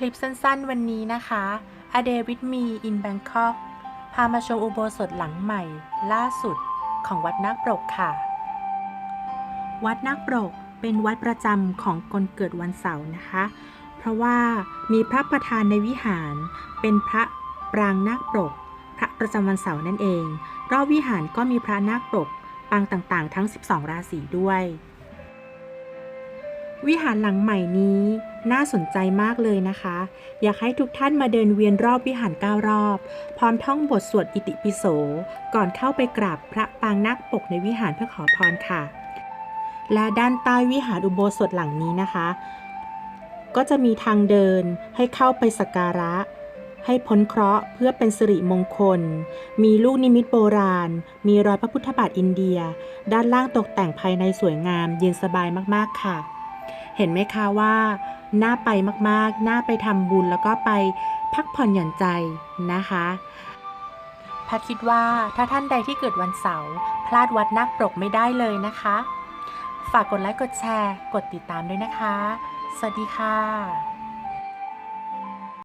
คลิปสั้นๆ วันนี้นะคะ A Day with Me in Bangkok พามาชมอุโบสถหลังใหม่ ล่าสุดของวัดนาคปรกค่ะ วัดนาคปรกเป็นวัดประจำของคนเกิดวันเสาร์นะคะ เพราะว่ามีพระประธานในวิหาร เป็นพระปรางนาคปรก พระประจำวันเสาร์นั่นเอง รอบวิหารก็มีพระนาคปรกปางต่างๆ ทั้ง 12 ราศีด้วย วิหารหลังใหม่นี้น่าสนใจมากเลยนะคะ อยากให้ทุกท่านมาเดินเวียนรอบวิหารเก้ารอบ พร้อมท่องบทสวดอิติปิโส ก่อนเข้าไปกราบพระปางนาคปกในวิหารเพื่อขอพรค่ะ และด้านใต้วิหารอุโบสถหลังนี้นะคะ ก็จะมีทางเดินให้เข้าไปสักการะ ให้พ้นเคราะห์เพื่อเป็นสิริมงคล มีลูกนิมิตโบราณ มีรอยพระพุทธบาทอินเดีย ด้านล่างตกแต่งภายในสวยงาม เย็นสบายมากๆค่ะ เห็นไหมคะว่า น่าไปมากๆ น่าไปทำบุญแล้วก็ไปพักผ่อนหย่อนใจนะคะพัดคิดว่าถ้าท่านใดที่เกิดวันเสาร์พลาดวัดนักปรกไม่ได้เลยนะคะ ฝากกดไลค์กดแชร์ กดติดตามด้วยนะคะ สวัสดีค่ะ